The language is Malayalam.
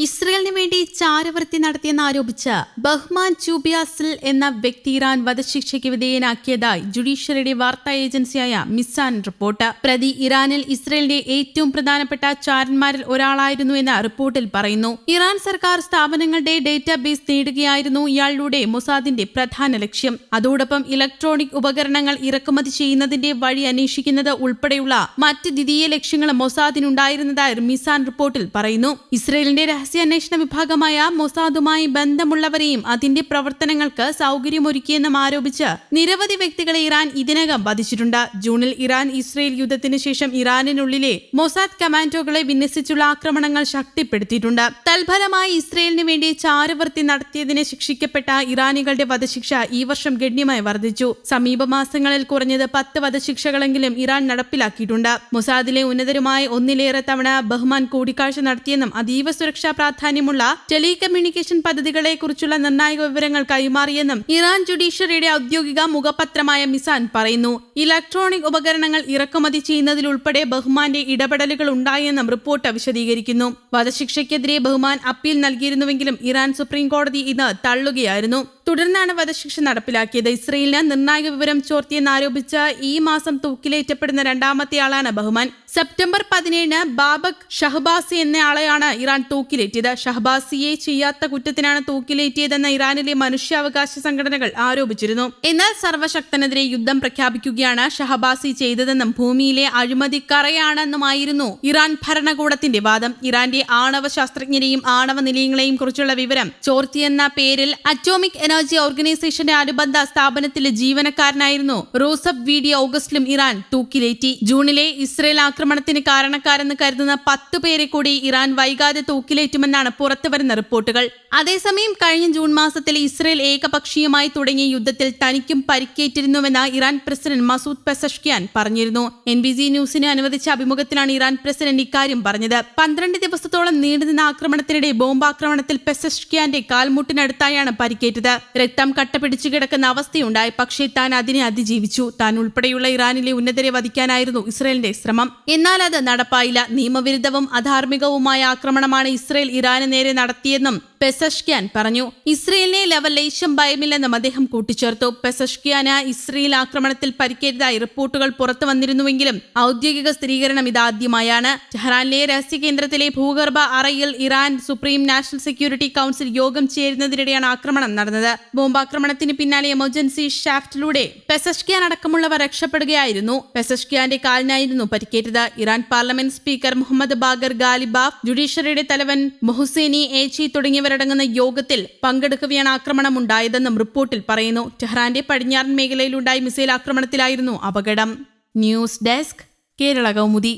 ഇസ്രയേലിന് വേണ്ടി ചാരവൃത്തി നടത്തിയെന്ന് ആരോപിച്ച് ബഹ്മാൻ ചൂബിയാസിൽ എന്ന വ്യക്തി ഇറാൻ വധശിക്ഷയ്ക്ക് വിധേയനാക്കിയതായി ജുഡീഷ്യറിയുടെ വാർത്താ ഏജൻസിയായ മിസാൻ റിപ്പോർട്ട്. പ്രതി ഇറാനിൽ ഇസ്രയേലിന്റെ ഏറ്റവും പ്രധാനപ്പെട്ട ചാരന്മാരിൽ ഒരാളായിരുന്നു എന്ന റിപ്പോർട്ടിൽ പറയുന്നു. ഇറാൻ സർക്കാർ സ്ഥാപനങ്ങളുടെ ഡേറ്റാബേസ് നേടുകയായിരുന്നു ഇയാളുടെ മൊസാദിന്റെ പ്രധാന ലക്ഷ്യം. അതോടൊപ്പം ഇലക്ട്രോണിക് ഉപകരണങ്ങൾ ഇറക്കുമതി ചെയ്യുന്നതിന്റെ വഴി അന്വേഷിക്കുന്നത് ഉൾപ്പെടെയുള്ള മറ്റ് ദ്വിതീയ ലക്ഷ്യങ്ങളും മൊസാദിനുണ്ടായിരുന്നതായി മിസാൻ റിപ്പോർട്ടിൽ പറയുന്നു. ഇസ്രയേലിന്റെ രഹസ്യാന്വേഷണ വിഭാഗമായ മൊസാദുമായി ബന്ധമുള്ളവരെയും അതിന്റെ പ്രവർത്തനങ്ങൾക്ക് സൗകര്യമൊരുക്കിയെന്നും ആരോപിച്ച് നിരവധി വ്യക്തികളെ ഇറാൻ ഇതിനകം വധിച്ചിട്ടുണ്ട്. ജൂണിൽ ഇറാൻ ഇസ്രയേൽ യുദ്ധത്തിന് ശേഷം ഇറാനിനുള്ളിലെ മൊസാദ് കമാൻഡോകളെ വിന്യസിച്ചുള്ള ആക്രമണങ്ങൾ ശക്തിപ്പെടുത്തിയിട്ടുണ്ട്. തൽഫലമായി ഇസ്രയേലിന് വേണ്ടി ചാരവൃത്തി നടത്തിയതിന് ശിക്ഷിക്കപ്പെട്ട ഇറാനികളുടെ വധശിക്ഷ ഈ വർഷം ഗണ്യമായി വർദ്ധിച്ചു. സമീപ മാസങ്ങളിൽ കുറഞ്ഞത് പത്ത് വധശിക്ഷകളെങ്കിലും ഇറാൻ നടപ്പിലാക്കിയിട്ടുണ്ട്. മൊസാദിലെ ഉന്നതരുമായി ഒന്നിലേറെ തവണ ബഹ്മാൻ കൂടിക്കാഴ്ച നടത്തിയെന്നും അതീവ സുരക്ഷാ പ്രാധാന്യമുള്ള ടെലികമ്മ്യൂണിക്കേഷൻ പദ്ധതികളെക്കുറിച്ചുള്ള നിർണായക വിവരങ്ങൾ കൈമാറിയെന്നും ഇറാൻ ജുഡീഷ്യറിയുടെ ഔദ്യോഗിക മുഖപത്രമായ മിസാൻ പറയുന്നു. ഇലക്ട്രോണിക് ഉപകരണങ്ങൾ ഇറക്കുമതി ചെയ്യുന്നതിലുൾപ്പെടെ ബഹ്മാന്റെ ഇടപെടലുകൾ ഉണ്ടായെന്നും റിപ്പോർട്ട് വിശദീകരിക്കുന്നു. വധശിക്ഷയ്ക്കെതിരെ ബഹ്മാൻ അപ്പീൽ നൽകിയിരുന്നുവെങ്കിലും ഇറാൻ സുപ്രീം കോടതി ഇത് തള്ളുകയായിരുന്നു. തുടർന്നാണ് വധശിക്ഷ നടപ്പിലാക്കിയത്. ഇസ്രയേലിന് നിർണായക വിവരം ചോർത്തിയെന്നാരോപിച്ച് ഈ മാസം തൂക്കിലേറ്റപ്പെടുന്ന രണ്ടാമത്തെയാളാണ് ബഹുമാൻ. സെപ്റ്റംബർ പതിനേഴിന് ബാബക് ഷഹബാസി എന്നയാളെയാണ് ഇറാൻ തൂക്കിലേറ്റിയത്. ഷഹബാസിയെ ചെയ്യാത്ത കുറ്റത്തിനാണ് തൂക്കിലേറ്റിയതെന്ന് ഇറാനിലെ മനുഷ്യാവകാശ സംഘടനകൾ ആരോപിച്ചിരുന്നു. എന്നാൽ സർവശക്തനെതിരെ യുദ്ധം പ്രഖ്യാപിക്കുകയാണ് ഷഹബാസി ചെയ്തതെന്നും ഭൂമിയിലെ അഴിമതി കറയാണെന്നുമായിരുന്നു ഇറാൻ ഭരണകൂടത്തിന്റെ വാദം. ഇറാന്റെ ആണവ ശാസ്ത്രജ്ഞരെയും ആണവ നിലയങ്ങളെയും കുറിച്ചുള്ള വിവരം ചോർത്തിയെന്ന പേരിൽ അറ്റോമിക് എനർജി ഓർഗനൈസേഷന്റെ അനുബന്ധ സ്ഥാപനത്തിലെ ജീവനക്കാരനായിരുന്നു. റോസഫ് ഡി. ഓഗസ്റ്റിലും ഇറാൻ തൂക്കിലേറ്റി. ജൂണിലെ ഇസ്രയേൽ ആക്രമണത്തിന് കാരണക്കാരെന്ന് കരുതുന്ന പത്ത് പേരെ കൂടി ഇറാൻ വൈകാതെ തൂക്കിലേറ്റുമെന്നാണ് പുറത്തുവരുന്ന റിപ്പോർട്ടുകൾ. അതേസമയം കഴിഞ്ഞ ജൂൺ മാസത്തിൽ ഇസ്രയേൽ ഏകപക്ഷീയമായി തുടങ്ങിയ യുദ്ധത്തിൽ തനിക്കും പരിക്കേറ്റിരുന്നുവെന്ന് ഇറാൻ പ്രസിഡന്റ് മസൂദ് പെസഷ്കിയാൻ പറഞ്ഞിരുന്നു. എൻ ബി സി ന്യൂസിന് അനുവദിച്ച അഭിമുഖത്തിലാണ് ഇറാൻ പ്രസിഡന്റ് ഇക്കാര്യം പറഞ്ഞത്. പന്ത്രണ്ട് ദിവസത്തോളം നീണ്ടുനിന്ന ആക്രമണത്തിനിടെ ബോംബാക്രമണത്തിൽ പെസഷ്കിയാന്റെ കാൽമുട്ടിനടുത്തായാണ് പരിക്കേറ്റത്. രക്തം കട്ട പിടിച്ചു കിടക്കുന്ന അവസ്ഥയുണ്ടായി. പക്ഷേ താൻ അതിനെ അതിജീവിച്ചു. താൻ ഉൾപ്പെടെയുള്ള ഇറാനിലെ ഉന്നതരെ വധിക്കാനായിരുന്നു ഇസ്രയേലിന്റെ ശ്രമം. എന്നാൽ അത് നടപ്പായില്ല. നിയമവിരുദ്ധവും അധാർമികവുമായ ആക്രമണമാണ് ഇസ്രയേൽ ഇറാന് നേരെ നടത്തിയെന്നും പെസഷ്ക്യാൻ പറഞ്ഞു. ഇസ്രയേലിനെ ലവലേശം ഭയമില്ലെന്നും അദ്ദേഹം കൂട്ടിച്ചേർത്തു. പെസഷ്ക്യാന് ഇസ്രയേൽ ആക്രമണത്തിൽ പരിക്കേറ്റതായി റിപ്പോർട്ടുകൾ പുറത്തു വന്നിരുന്നുവെങ്കിലും ഔദ്യോഗിക സ്ഥിരീകരണം ഇതാദ്യമായാണ്. ടെഹ്റാനിലെ രഹസ്യ കേന്ദ്രത്തിലെ ഭൂഗർഭ അറയിൽ Iran supreme national security council യോഗം ചേരുന്നതിനിടെയാണ് ആക്രമണം നടന്നത്. ബോംബാക്രമണത്തിന് പിന്നാലെ എമർജൻസി ഷാഫ്റ്റിലൂടെ പെസഷ്ക്യാൻ അടക്കമുള്ളവർ രക്ഷപ്പെടുകയായിരുന്നു. പെസഷ്ക്യാന്റെ കാലിനായിരുന്നു പരിക്കേറ്റത്. Iran parliament speaker Mohammad Bagher Ghalibaf ജുഡീഷ്യറിയുടെ തലവൻ മൊഹുസേനി ഏച്ചി തുടങ്ങിയവരടങ്ങുന്ന യോഗത്തിൽ പങ്കെടുക്കവെയാണ് ആക്രമണം ഉണ്ടായതെന്നും റിപ്പോർട്ടിൽ പറയുന്നു. ടെഹ്റാന്റെ പടിഞ്ഞാറൻ മേഖലയിലുണ്ടായ മിസൈൽ ആക്രമണത്തിലായിരുന്നു അപകടം. News desk Kerala Kaumudi.